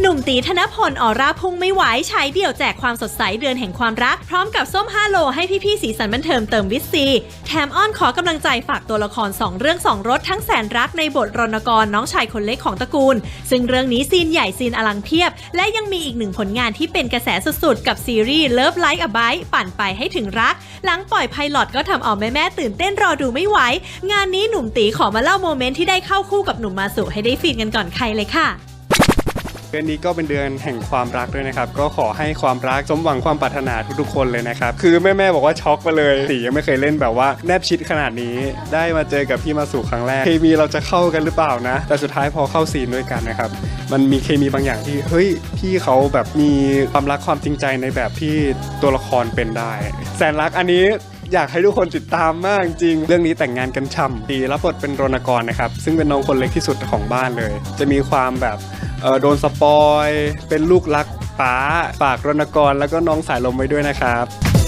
หนุ่มตีธนพลออร่าพุ่งไม่ไหวใช้เดี่ยวแจกความสดใสเดือนแห่งความรัก พร้อมกับส้ม5โลให้พี่ๆสีสันบันเทิงเติมวิตซี แถมอ้อนขอกำลังใจฝากตัวละคร 2 เรื่อง 2 รถทั้งแสนรักในบทรณกรน้องชายคนเล็กของตระกูล ซึ่งเรื่องนี้ซีนใหญ่ซีนอลังเพียบ และยังมีอีกหนึ่งผลงานที่เป็นกระแสสุดๆ กับซีรีส์ Love Like a Bite ปั่นไปให้ถึงรัก หลังปล่อยไพลอตก็ทำเอาแม่ๆตื่นเต้นรอดูไม่ไหวงานนี้หนุ่มตีขอมาเล่าโมเมนต์ที่ได้เข้าคู่กับหนุ่มมาสุให้ได้ฟินกันก่อนใครเลยค่ะ เดือนนี้ก็เป็นเดือนแห่งความรักด้วยนะครับ ก็ขอให้ความรักสมหวังความปรารถนาทุกๆคนเลยนะครับ คือแม่ๆบอกว่าช็อกไปเลยตียังไม่เคยเล่นแบบว่าแนบชิดขนาดนี้ ได้มาเจอกับพี่มาสู่ครั้งแรกเคมีเราจะเข้ากันหรือเปล่านะ แต่สุดท้ายพอเข้าซีนด้วยกันนะครับ มันมีเคมีบางอย่างที่เฮ้ยพี่เขาแบบมีความรักความจริงใจในแบบที่ตัวละครเป็นได้ แสนรักอันนี้ อยากให้ทุกคนติดตามมากจริง เรื่องนี้แต่งงานกันช่ำตีรับบทเป็นรณกรนะครับ ซึ่งเป็นน้องคนเล็กที่สุดของบ้านเลย จะมีความแบบเอ่อโดนสปอย เป็นลูกรักป๋าฝากรณกรแล้วก็น้องสายลมไว้ด้วยนะครับ